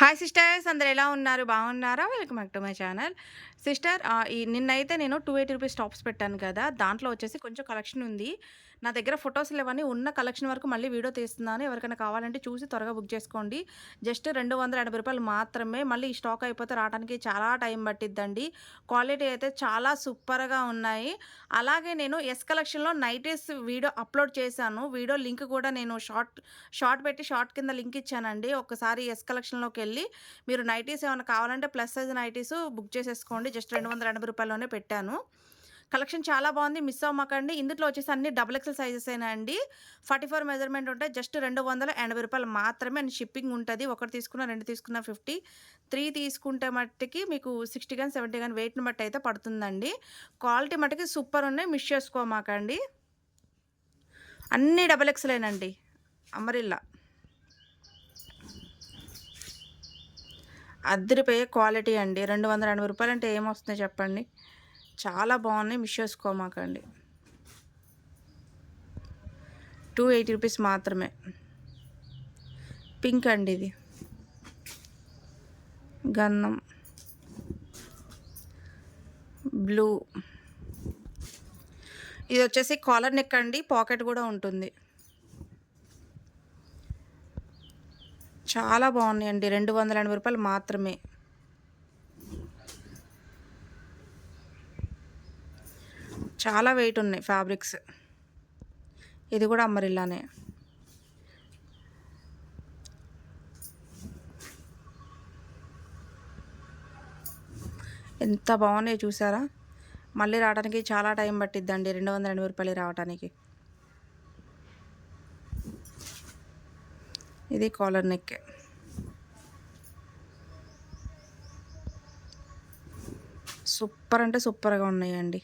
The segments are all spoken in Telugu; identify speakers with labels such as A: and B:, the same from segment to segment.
A: హాయ్ సిస్టర్స్ అందరు ఎలా ఉన్నారు? బాగున్నారా? Welcome back to my channel sister ఈ నిన్నైతే నేను టూ ఎయిటీ రూపీస్ టాప్స్ పెట్టాను కదా దాంట్లో వచ్చేసి కొంచెం కలెక్షన్ ఉంది. నా దగ్గర ఫొటోస్ లేవని ఉన్న కలెక్షన్ వరకు మళ్ళీ వీడియో తీస్తున్నాను. ఎవరికైనా కావాలంటే చూసి త్వరగా బుక్ చేసుకోండి. జస్ట్ రెండు వందల ఎనభై రూపాయలు మాత్రమే. మళ్ళీ ఈ స్టాక్ అయిపోతే రావడానికి చాలా టైం పట్టిద్దండి. క్వాలిటీ అయితే చాలా సూపర్గా ఉన్నాయి. అలాగే నేను ఎస్ కలెక్షన్లో నైటీస్ వీడియో అప్లోడ్ చేశాను. వీడియో లింక్ కూడా నేను షార్ట్ షార్ట్ పెట్టి షార్ట్ కింద లింక్ ఇచ్చానండి. ఒకసారి ఎస్ కలెక్షన్లోకి వెళ్ళి మీరు నైటీస్ ఏమైనా కావాలంటే ప్లస్ సైజ్ నైటీస్ బుక్ చేసేసుకోండి. జస్ట్ రెండు వందల ఎనభై రూపాయల్లోనే పెట్టాను. కలెక్షన్ చాలా బాగుంది. మిస్ అవ్వమాకండి. ఇందులో వచ్చేసి అన్ని డబుల్ ఎక్సెల్ సైజెస్ అండి? ఫార్టీ ఫోర్ మెజర్మెంట్ ఉంటాయి జస్ట్ రెండు వందల ఎనభై రూపాయలు మాత్రమే అండ్ షిప్పింగ్ ఉంటుంది. ఒకటి తీసుకున్న రెండు తీసుకున్న ఫిఫ్టీ. త్రీ తీసుకుంటే మట్టుకి మీకు సిక్స్టీ కానీ సెవెంటీ కానీ వెయిట్ని బట్టి అయితే పడుతుందండి. క్వాలిటీ మట్టుకి సూపర్ ఉన్నాయి. మిస్ చేసుకోమాకండి. అన్ని డబల్ ఎక్స్లేనండి అమరిల్లా. అద్దరిపోయే క్వాలిటీ అండి. రెండు వందల ఎనభై రూపాయలు అంటే ఏమొస్తుంది చెప్పండి? చాలా బాగున్నాయి మిస్ చేసుకోమాకండి టూ ఎయిటీ రూపీస్ మాత్రమే. పింక్ అండి ఇది. గన్నం. బ్లూ. ఇది వచ్చేసి కాలర్ నెక్ అండి. పాకెట్ కూడా ఉంటుంది. చాలా బాగున్నాయండి. రెండు వందల ఎనభై రూపాయలు మాత్రమే. చాలా వెయిట్ ఉన్నాయి ఫ్యాబ్రిక్స్. ఇది కూడా అమ్మరిల్లానే. ఎంత బాగున్నాయి చూసారా? మళ్ళీ రావడానికి చాలా టైం పట్టిద్దండి. రెండు వందల ఎనభై రూపాయలు రావడానికి ఇది కాలర్ నెక్. సూపర్ అంటే సూపర్గా ఉన్నాయండి.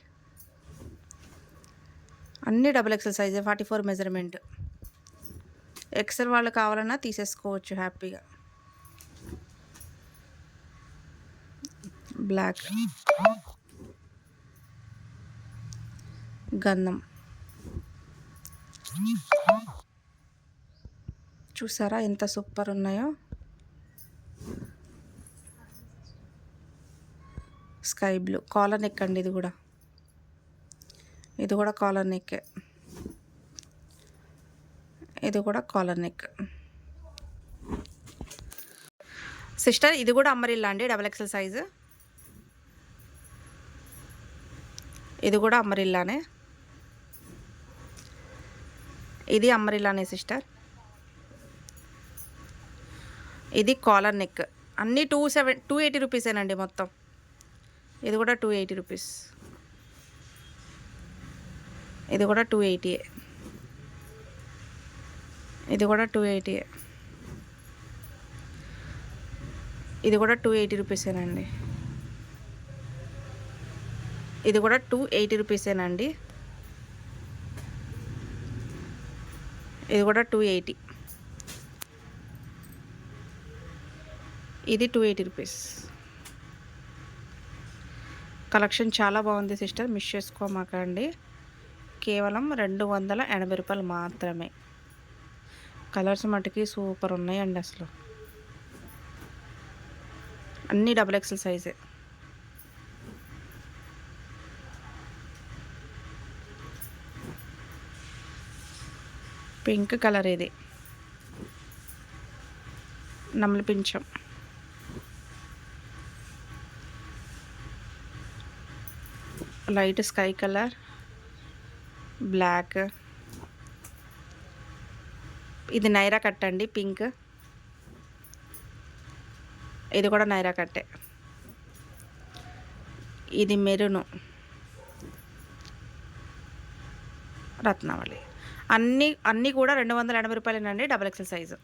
A: అన్నీ డబుల్ ఎక్సెల్ సైజే ఫార్టీ ఫోర్ మెజర్మెంట్. ఎక్సెల్ వాళ్ళు కావాలన్నా తీసేసుకోవచ్చు హ్యాపీగా. బ్లాక్. గంధం. చూసారా? ఎంత సూపర్ ఉన్నాయో. Sky blue. కాలర్ నెక్ అండి ఇది కూడా. ఇది కూడా కాలర్ నెక్. ఇది కూడా కాలర్ నెక్. సిస్టర్ ఇది కూడా అమ్మరిల్లా అండి? Double XL size. ఇది కూడా అమ్మరిల్లానే. ఇది అమ్మరిల్లానే సిస్టర్. ఇది కాలర్ నెక్. అన్నీ టూ సెవెన్ టూ ఎయిటీ రూపీసేనండి మొత్తం. ఇది కూడా టూ ఎయిటీ రూపీస్. ఇది కూడా టూ ఎయిటీ. ఇది కూడా టూ ఎయిటీ. ఇది కూడా టూ ఎయిటీ రూపీసేనండి ఇది కూడా టూ ఎయిటీ రూపీసేనండి ఇది కూడా టూ ఎయిటీ. ఇది టూ ఎయిటీ రూపీస్ కలెక్షన్ చాలా బాగుంది సిస్టర్ మిస్ చేసుకోమాకండి. కేవలం రెండు వందల ఎనభై రూపాయలు మాత్రమే. కలర్స్ మటుకి సూపర్ ఉన్నాయండి అసలు. అన్నీ డబుల్ ఎక్సెల్ సైజే పింక్ కలర్ ఇది. నమ్మలి పించం లైట్ స్కై కలర్ బ్లాక్. ఇది నైరా కట్ అండి పింక్. ఇది కూడా నైరా కట్టే. ఇది మెరును. రత్నావళి. అన్నీ అన్నీ కూడా రెండు వందల ఎనభై రూపాయలేనండి డబల్ ఎక్సెల్ సైజు.